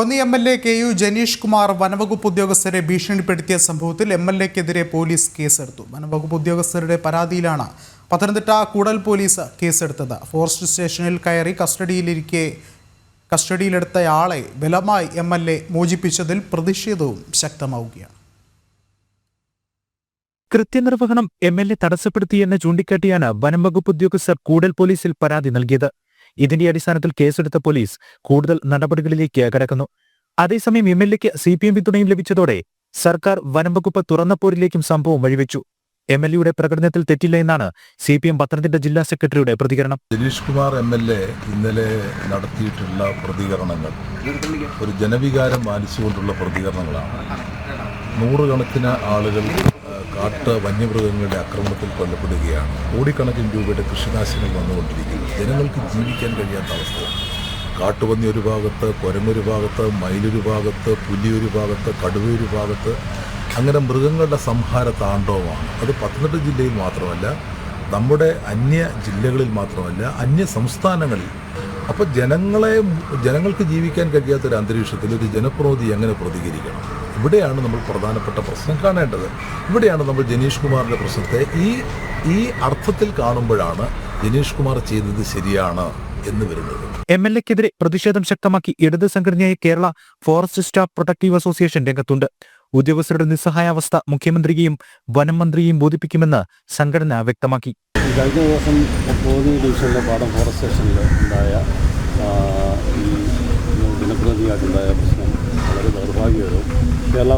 Konni M L A K U Janeesh Kumar വനവകുപ്പ് ഉദ്യോഗസ്ഥരെ ഭീഷണിപ്പെടുത്തിയ സംഭവത്തിൽ M L എക്കെതിരെ police കേസെടുത്തു. വനവകുപ്പ് ഉദ്യോഗസ്ഥരുടെ പരാതിയിലാണ് പത്തനംതിട്ട കൂടൽ പോലീസ് കേസെടുത്തത്. ഫോറസ്റ്റ് സ്റ്റേഷനിൽ കയറി കസ്റ്റഡിയിലിരിക്കെ കസ്റ്റഡിയിലെടുത്തയാളെ ബലമായി എം എൽ എ മോചിപ്പിച്ചതിൽ പ്രതിഷേധവും ശക്തമാവുകയാണ്. കൃത്യനിർവഹണം എം എൽ എ തടസ്സപ്പെടുത്തിയെന്ന് ചൂണ്ടിക്കാട്ടിയാണ് വനംവകുപ്പ് ഉദ്യോഗസ്ഥർ കൂടൽ പോലീസിൽ പരാതി നൽകിയത്. ഇതിന്റെ അടിസ്ഥാനത്തിൽ കേസെടുത്ത പോലീസ് കൂടുതൽ നടപടികളിലേക്ക് കടക്കുന്നു. അതേസമയം എം എൽ എക്ക് സി പി എം പിന്തുണയും ലഭിച്ചതോടെ സർക്കാർ വനംവകുപ്പ് തുറന്ന പോരിലേക്കും സംഭവം വഴിവെച്ചു. എം എൽ എയുടെ പ്രകടനത്തിൽ തെറ്റില്ല എന്നാണ് സി പി എം പത്തനംതിട്ട ജില്ലാ സെക്രട്ടറിയുടെ പ്രതികരണം. Janeesh Kumar M L A ഇന്നലെ നടത്തിയിട്ടുള്ള പ്രതികരണങ്ങൾ ഒരു ജനവികാരം മാനിച്ചുകൊണ്ടുള്ള പ്രതികരണങ്ങളാണ്. നൂറുകണക്കിന് ആളുകൾ കാട്ട് വന്യമൃഗങ്ങളുടെ അക്രമത്തിൽ കൊല്ലപ്പെടുകയാണ്. കോടിക്കണക്കിന് രൂപയുടെ കൃഷിനാശങ്ങൾ വന്നുകൊണ്ടിരിക്കുന്നു. ജനങ്ങൾക്ക് ജീവിക്കാൻ കഴിയാത്ത അവസ്ഥയാണ് കാട്ടുപന്നി ഒരു ഭാഗത്ത് കുരങ്ങൊരു ഭാഗത്ത് മയിലൊരു ഭാഗത്ത് പുലിയൊരു ഭാഗത്ത് കടുവയൊരു ഭാഗത്ത്. അങ്ങനെ മൃഗങ്ങളുടെ സംഹാര താണ്ഡവമാണ്. അത് പത്തനംതിട്ട ജില്ലയിൽ മാത്രമല്ല നമ്മുടെ അന്യ ജില്ലകളിൽ മാത്രമല്ല അന്യ സംസ്ഥാനങ്ങളിൽ. അപ്പോൾ ജനങ്ങളെ ജനങ്ങൾക്ക് ജീവിക്കാൻ കഴിയാത്ത ഒരു അന്തരീക്ഷത്തിൽ ഒരു ജനപ്രതിനിധി എങ്ങനെ പ്രതികരിക്കണം? ഇവിടെയാണ് നമ്മൾ പ്രധാനപ്പെട്ട പ്രശ്നം കാണേണ്ടത്. ഇവിടെയാണ് നമ്മൾ ജനീഷ് കുമാറിന്റെ പ്രശ്നത്തെ ഈ ഈ അർത്ഥത്തിൽ കാണുമ്പോഴാണ് ജനീഷ് കുമാർ ചെയ്തത് ശരിയാണ് എന്ന് വരുന്നത്. എം എൽ എക്കെതിരെ പ്രതിഷേധം ശക്തമാക്കി ഇടത് സംഘടനയായ Kerala forest staff protective association രംഗത്തുണ്ട്. ഉദ്യോഗസ്ഥരുടെ നിസ്സഹായാവസ്ഥ മുഖ്യമന്ത്രിയെയും വനം മന്ത്രിയെയും ബോധിപ്പിക്കുമെന്ന് സംഘടന വ്യക്തമാക്കി. കഴിഞ്ഞ ദിവസം ഡിവിഷനിലെ പാടം ഫോറസ്റ്റ് സ്റ്റേഷനിൽ ഉണ്ടായ ആ, ഈ ജനപ്രതിനിധിയായിട്ടുണ്ടായ പ്രശ്നം വളരെ ദൗർഭാഗ്യകരവും കേരള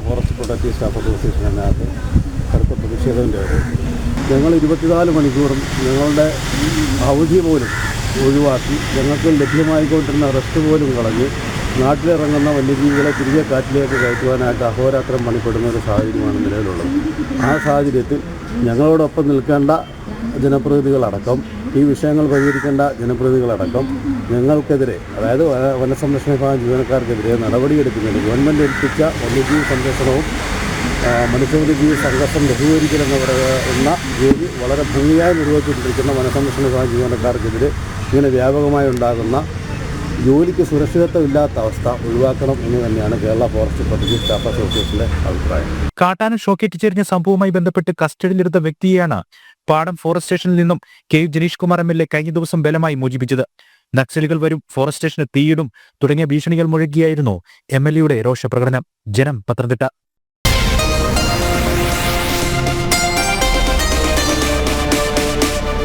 പ്രൊട്ടക്റ്റീവ് സ്റ്റാഫ് അസോസിയേഷൻ അതിനകത്ത് പ്രതിഷേധം പ്രതിഷേധത്തിന്റെ ഞങ്ങൾ ഇരുപത്തിനാല് മണിക്കൂറും ഞങ്ങളുടെ അവധി പോലും ഒഴിവാക്കി ഞങ്ങൾക്ക് ലഭ്യമായിക്കൊണ്ടിരുന്ന റെസ്റ്റ് പോലും കളഞ്ഞ് നാട്ടിലിറങ്ങുന്ന വന്യജീവികളെ തിരികെ കാറ്റിലേക്ക് കയറ്റുവാനായിട്ട് അഹോരാത്രം പണിപ്പെടുന്ന ഒരു സാഹചര്യമാണ് നിലവിലുള്ളത്. ആ സാഹചര്യത്തിൽ ഞങ്ങളോടൊപ്പം നിൽക്കേണ്ട ജനപ്രതിനിധികളടക്കം ഈ വിഷയങ്ങൾ പരിഹരിക്കേണ്ട ജനപ്രതിനിധികളടക്കം ഞങ്ങൾക്കെതിരെ അതായത് വന- വനസംരക്ഷണ വിഭാഗം ജീവനക്കാർക്കെതിരെ നടപടിയെടുക്കുന്നതിന് ഗവൺമെന്റ് ഏൽപ്പിച്ച വന്യജീവി സംരക്ഷണവും മനുഷ്യവന്യജീവി സംഘർഷം ലഘൂകരിക്കലെന്ന് പറയുന്ന ജോലി വളരെ ഭംഗിയായി നിർവഹിച്ചുകൊണ്ടിരിക്കുന്ന വനസംരക്ഷണ വിഭാഗം ജീവനക്കാർക്കെതിരെ ഇങ്ങനെ വ്യാപകമായി ഉണ്ടാകുന്ന ജോലിക്ക് സുരക്ഷിതത്വം ഇല്ലാത്ത അവസ്ഥ ഒഴിവാക്കണം എന്ന് തന്നെയാണ് കേരള ഫോറസ്റ്റ് പ്രൊട്ടക്ഷൻ സ്റ്റാഫ് അസോസിയേഷന്റെ അഭിപ്രായം. കാട്ടാന ഷോക്കേറ്റ് ചെരിഞ്ഞ സംഭവവുമായി ബന്ധപ്പെട്ട് കസ്റ്റഡിയിലെടുത്ത വ്യക്തിയെയാണ് പാടം ഫോറസ്റ്റ് സ്റ്റേഷനിൽ നിന്നും K Janeesh Kumar M L A കഴിഞ്ഞ ദിവസം ബലമായി മോചിപ്പിച്ചത്. നക്സലുകൾ വരും ഫോറസ്റ്റ് സ്റ്റേഷന് തീയിടും തുടങ്ങിയ ഭീഷണികൾ മുഴക്കിയായിരുന്നു എം എൽ എയുടെ രോഷപ്രകടനം. ജനം പത്തനംതിട്ട.